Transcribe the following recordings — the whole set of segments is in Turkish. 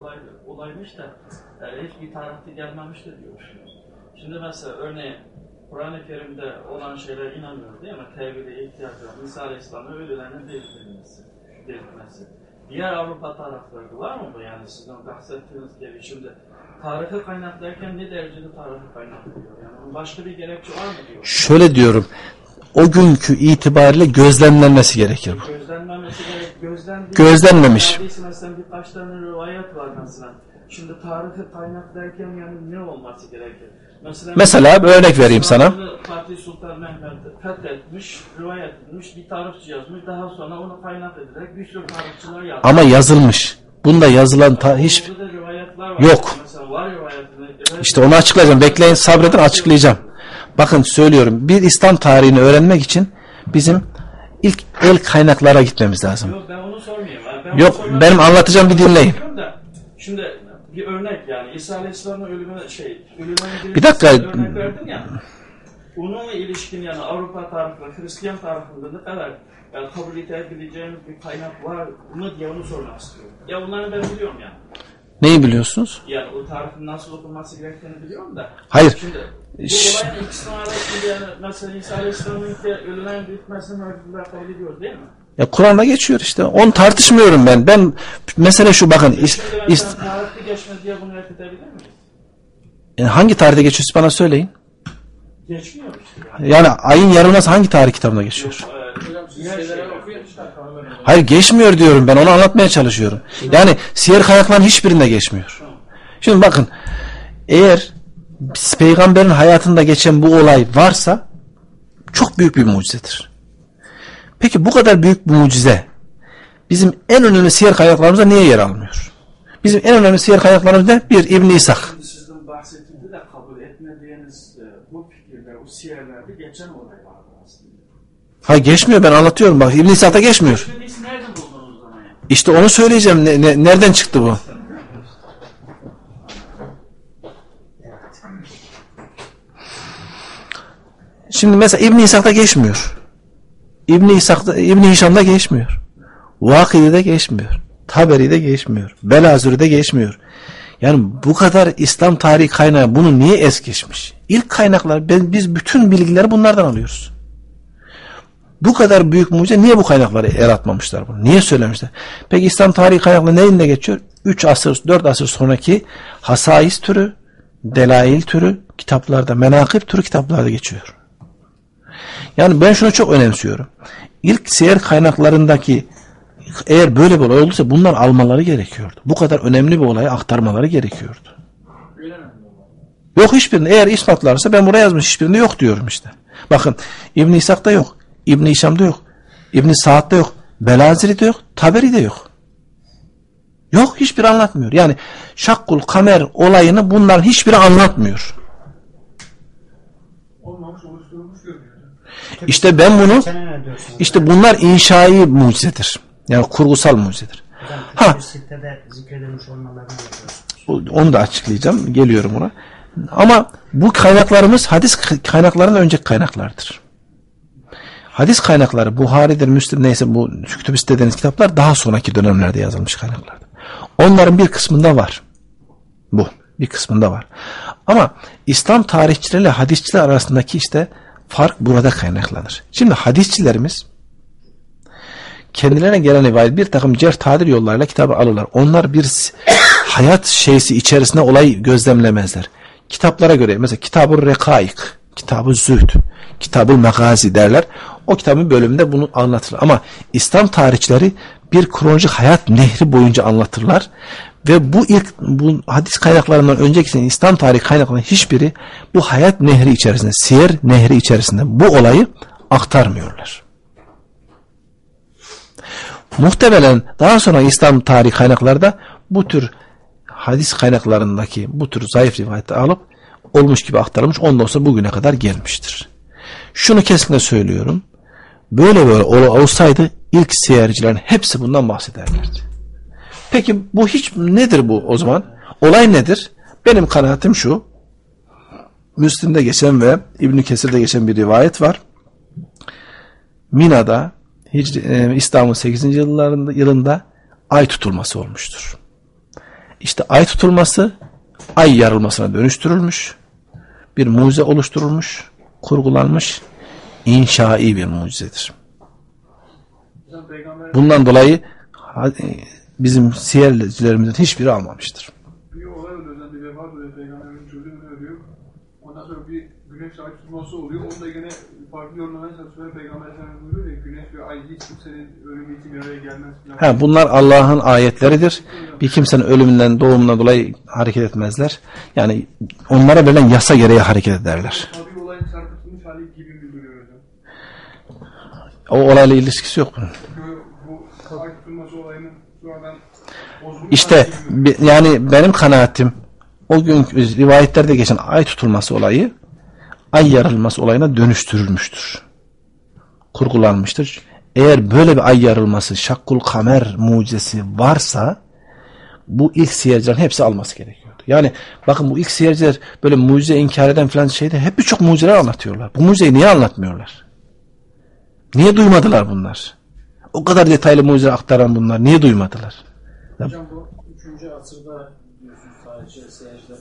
olay, olaymış da e, hiçbir tarihte gelmemiştir diyor. Şimdi mesela örneğin Kur'an-ı Kerim'de olan şeyler inanmıyor değil mi? Tevhide ihtiyaç var. Misal İslam'ı ölülerine diriltilmesi. diriltmesi. Diğer Avrupa tarafları var mı bu yani sizin bahsettiğiniz gibi şimdi tarihi kaynak derken ne derecede tarihi kaynak diyor? Yani başka bir gerekçe var mı diyor? Şöyle diyorum. O günkü itibariyle gözlemlenmesi gerekir bu. Gözlenmemesi gerek. Gözlen Gözlenmemiş. Mesela birkaç tane rivayet var mesela. Şimdi tarihi kaynak derken yani ne olması gerekir? Mesela, Mesela bir örnek vereyim sana. Fatih Sultan Mehmet fethetmiş, rivayet edilmiş, bir tarihçi yazmış. Daha sonra onu kaynak edilerek bir sürü tarihçiler yazmış. Ama yazılmış. Bunda yazılan ta, hiç. Yok. İşte onu açıklayacağım. Bekleyin sabredin açıklayacağım. Bakın söylüyorum. Bir İslam tarihini öğrenmek için bizim ilk el kaynaklara gitmemiz lazım. Yok ben onu sormayayım. Ben Yok, onu benim anlatacağım bir dinleyin. Da, Şimdi bir örnek yani İsa Aleyhisselam'ın ölümüne şey, ölümüne Bir dakika. örnek verdin ya. Onunla ilişkin yani Avrupa tarafında, Hristiyan tarafında ne kadar yani kabul edebileceğimiz bir kaynak var mı diye onu sormak istiyorum. Ya bunları ben biliyorum yani. Neyi biliyorsunuz? Yani o tarifin nasıl okunması gerektiğini biliyorum da. Hayır. Şimdi bu olayın ikisinin arasında yani mesela İsa Aleyhisselam'ın ölülen diriltmesini öldürdüler kabul ediyoruz değil mi? Ya Kur'an'da geçiyor işte. Onu tartışmıyorum ben. Ben mesele şu bakın. is- is- tarihte geçmez diye bunu reddedebilir miyiz? yani hangi tarihte geçiyorsa bana söyleyin. Geçmiyor işte. Yani ayın yarılması hangi tarih kitabında geçiyor? Diğer şeyler Hayır geçmiyor diyorum ben onu anlatmaya çalışıyorum. Yani siyer kaynakların hiçbirinde geçmiyor. Şimdi bakın eğer peygamberin hayatında geçen bu olay varsa çok büyük bir mucizedir. Peki bu kadar büyük bir mucize bizim en önemli siyer kaynaklarımızda niye yer almıyor? Bizim en önemli siyer kaynaklarımız ne? Bir İbn İshak. Sizin bahsettiğinde de kabul etmediğiniz e, bu fikirde, bu siyerlerde geçen olay vardı aslında. Hayır geçmiyor ben anlatıyorum bak İbn İshak'ta geçmiyor. Şimdi biz nereden buldunuz o zaman ya? İşte onu söyleyeceğim. Ne- ne- nereden çıktı bu? Şimdi mesela İbn İshak'ta geçmiyor. İbn İshak'ta İbn Hişam'da geçmiyor. Vakide'de geçmiyor. Taberi'de geçmiyor. Belazuri'de geçmiyor. Yani bu kadar İslam tarihi kaynağı bunu niye es geçmiş? İlk kaynaklar biz bütün bilgileri bunlardan alıyoruz. Bu kadar büyük mucize niye bu kaynakları yaratmamışlar bunu? Niye söylemişler? Peki İslam tarihi kaynakları neyinde geçiyor? 3 asır, 4 asır sonraki hasais türü, delail türü kitaplarda, menakip türü kitaplarda geçiyor. Yani ben şunu çok önemsiyorum. İlk siyer kaynaklarındaki eğer böyle bir olay olduysa bunlar almaları gerekiyordu. Bu kadar önemli bir olayı aktarmaları gerekiyordu. Yok hiçbirinde. Eğer ispatlarsa ben buraya yazmış hiçbirinde yok diyorum işte. Bakın İbn İshak'ta yok. İbn Hişam'da yok. İbn Sa'd'da yok. Belaziri'de yok. Taberi'de yok. Yok hiçbiri anlatmıyor. Yani Şakkul Kamer olayını bunların hiçbiri anlatmıyor. Olmamış, oluşturulmuş görünüyor. İşte ben bunu işte bunlar inşai mucizedir. Yani kurgusal mucizedir. Ha. Onu da açıklayacağım. Geliyorum ona. Ama bu kaynaklarımız hadis kaynaklarından önceki kaynaklardır. Hadis kaynakları Buhari'dir, Müslim neyse bu kütüb dediğiniz kitaplar daha sonraki dönemlerde yazılmış kaynaklardır. Onların bir kısmında var. Bu. Bir kısmında var. Ama İslam tarihçileriyle hadisçiler arasındaki işte fark burada kaynaklanır. Şimdi hadisçilerimiz kendilerine gelen rivayet bir takım cerh tadil yollarıyla kitabı alırlar. Onlar bir hayat şeysi içerisinde olayı gözlemlemezler. Kitaplara göre mesela kitabı rekaik, kitabı zühd, kitabı megazi derler. O kitabın bölümünde bunu anlatır. Ama İslam tarihçileri bir kronolojik hayat nehri boyunca anlatırlar. Ve bu ilk bu hadis kaynaklarından önceki İslam tarihi kaynaklarının hiçbiri bu hayat nehri içerisinde, siyer nehri içerisinde bu olayı aktarmıyorlar. Muhtemelen daha sonra İslam tarihi kaynaklarda bu tür hadis kaynaklarındaki bu tür zayıf rivayeti alıp olmuş gibi aktarılmış ondan sonra bugüne kadar gelmiştir. Şunu kesinlikle söylüyorum. Böyle böyle ol- olsaydı ilk seyircilerin hepsi bundan bahsederlerdi. Peki bu hiç nedir bu o zaman? Olay nedir? Benim kanaatim şu. Müslim'de geçen ve İbn Kesir'de geçen bir rivayet var. Mina'da e, İslam'ın 8. yıllarında, yılında ay tutulması olmuştur. İşte ay tutulması ay yarılmasına dönüştürülmüş. Bir mucize oluşturulmuş, kurgulanmış, inşai bir mucizedir. Bundan dolayı ha- bizim siyercilerimizin hiçbiri almamıştır. Bir olay oluyor bir vefat oluyor peygamberin çocuğu ne ölüyor. Ondan sonra bir güneş ay tutması oluyor. Onu da gene farklı yorumlamaya çalışıyor. Peygamber Efendimiz buyuruyor ya güneş ve ay hiç kimsenin ölümü için bir araya gelmez. Ha, bunlar Allah'ın ayetleridir. Bir kimsenin ölümünden, doğumundan dolayı hareket etmezler. Yani onlara verilen yasa gereği hareket ederler. Tabi olayın çarpıtılmış hali gibi bildiriyor hocam. O olayla ilişkisi yok bunun. Bu ay tutulması olayının sonradan İşte yani benim kanaatim o gün rivayetlerde geçen ay tutulması olayı ay yarılması olayına dönüştürülmüştür. Kurgulanmıştır. Eğer böyle bir ay yarılması, şakkul kamer mucizesi varsa bu ilk siyercilerin hepsi alması gerekiyordu. Yani bakın bu ilk siyerciler böyle mucize inkar eden falan şeyde hep birçok mucizeler anlatıyorlar. Bu mucizeyi niye anlatmıyorlar? Niye duymadılar bunlar? O kadar detaylı mucize aktaran bunlar niye duymadılar? Hocam bu 3. asırda diyorsunuz tarihçi seyirciler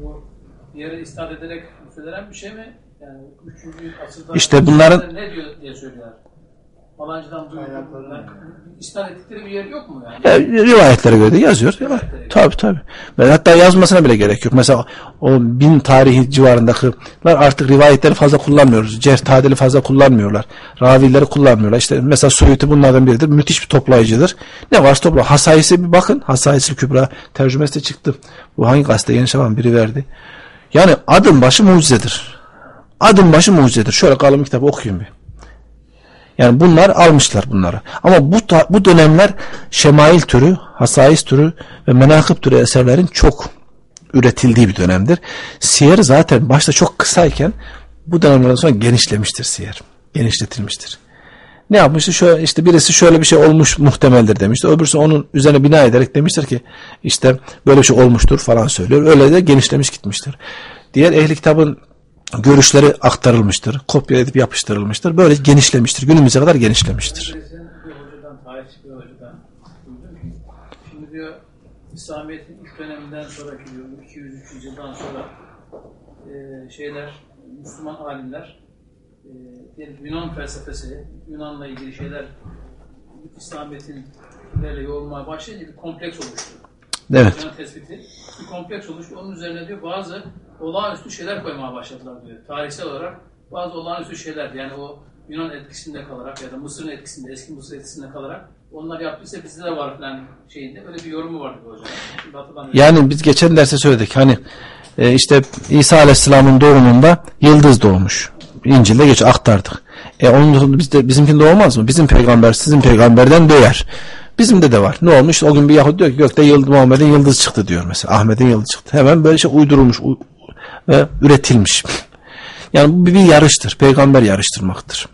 bu bir yere isnat ederek söylenen bir şey mi? Yani 3. asırda İşte bunların- ne diyor diye söylüyorlar. Falancıdan duydum. Yani, isnat ettikleri bir yer yok mu yani? Ya, rivayetlere göre de yazıyor. Ya, tabii tabii. Ben hatta yazmasına bile gerek yok. Mesela o bin tarihi civarındakiler artık rivayetleri fazla kullanmıyoruz. Cerh tadili fazla kullanmıyorlar. Ravileri kullanmıyorlar. İşte mesela Suyuti bunlardan biridir. Müthiş bir toplayıcıdır. Ne varsa topla. Hasayisi bir bakın. Hasayisi Kübra tercümesi de çıktı. Bu hangi gazete Yeni Şaban biri verdi. Yani adım başı mucizedir. Adım başı mucizedir. Şöyle kalın kitabı okuyun bir. Yani bunlar almışlar bunları. Ama bu bu dönemler şemail türü, hasais türü ve menakıb türü eserlerin çok üretildiği bir dönemdir. Siyer zaten başta çok kısayken bu dönemlerden sonra genişlemiştir siyer. Genişletilmiştir. Ne yapmıştı? Şöyle, işte birisi şöyle bir şey olmuş muhtemeldir demişti. Öbürsü onun üzerine bina ederek demiştir ki işte böyle bir şey olmuştur falan söylüyor. Öyle de genişlemiş gitmiştir. Diğer ehli kitabın görüşleri aktarılmıştır. Kopya edip yapıştırılmıştır. Böyle genişlemiştir. Günümüze kadar genişlemiştir. Şimdi diyor İslamiyet'in ilk döneminden sonraki diyor 200-300 yıldan sonra e, şeyler Müslüman alimler diyelim Yunan felsefesi, Yunan'la ilgili şeyler İslamiyet'in böyle yoğurmaya başlayınca bir kompleks oluştu. Evet. Hocanın tespiti bir kompleks oluştu. Onun üzerine diyor bazı olağanüstü şeyler koymaya başladılar diyor. Tarihsel olarak bazı olağanüstü şeyler yani o Yunan etkisinde kalarak ya da Mısır'ın etkisinde, eski Mısır etkisinde kalarak onlar yaptıysa bizde de var falan şeyinde böyle bir yorumu vardı hatırlamıyorum. Yani biz geçen derste söyledik. Hani e, işte İsa Aleyhisselam'ın doğumunda yıldız doğmuş. İncil'de geç aktardık. E onun bizde bizimkinde olmaz mı? Bizim peygamber sizin peygamberden doğar. Bizimde de var. Ne olmuş? O gün bir Yahudi diyor ki gökte yıldız, Muhammed'in yıldız çıktı diyor mesela. Ahmet'in yıldız çıktı. Hemen böyle şey uydurulmuş ve üretilmiş. Yani bu bir yarıştır. Peygamber yarıştırmaktır.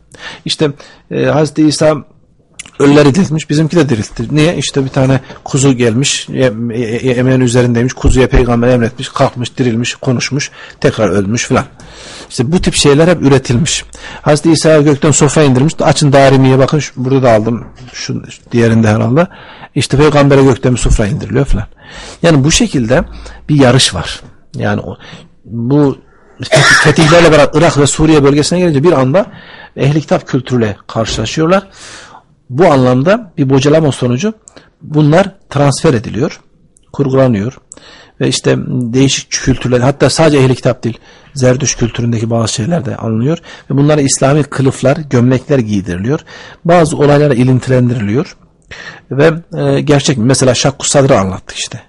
İşte e, Hazreti İsa ölüleri diriltmiş. Bizimki de diriltti. Niye? İşte bir tane kuzu gelmiş. ye- ye- Yemeğin üzerindeymiş. Kuzuya peygamber emretmiş. Kalkmış, dirilmiş, konuşmuş. Tekrar ölmüş filan. İşte bu tip şeyler hep üretilmiş. Hazreti İsa gökten sofra indirmiş. Açın darimiye bakın. Şu, burada da aldım. Şu diğerinde herhalde. İşte peygambere gökten bir sofra indiriliyor filan. Yani bu şekilde bir yarış var. Yani o, bu fetih- fetihlerle beraber Irak ve Suriye bölgesine gelince bir anda ehli kitap kültürüyle karşılaşıyorlar. Bu anlamda bir bocalama sonucu bunlar transfer ediliyor, kurgulanıyor ve işte değişik kültürler hatta sadece ehli kitap değil Zerdüş kültüründeki bazı şeyler de alınıyor ve bunlara İslami kılıflar, gömlekler giydiriliyor. Bazı olaylara ilintilendiriliyor ve e, gerçek mesela Şakku Sadr'ı anlattık işte.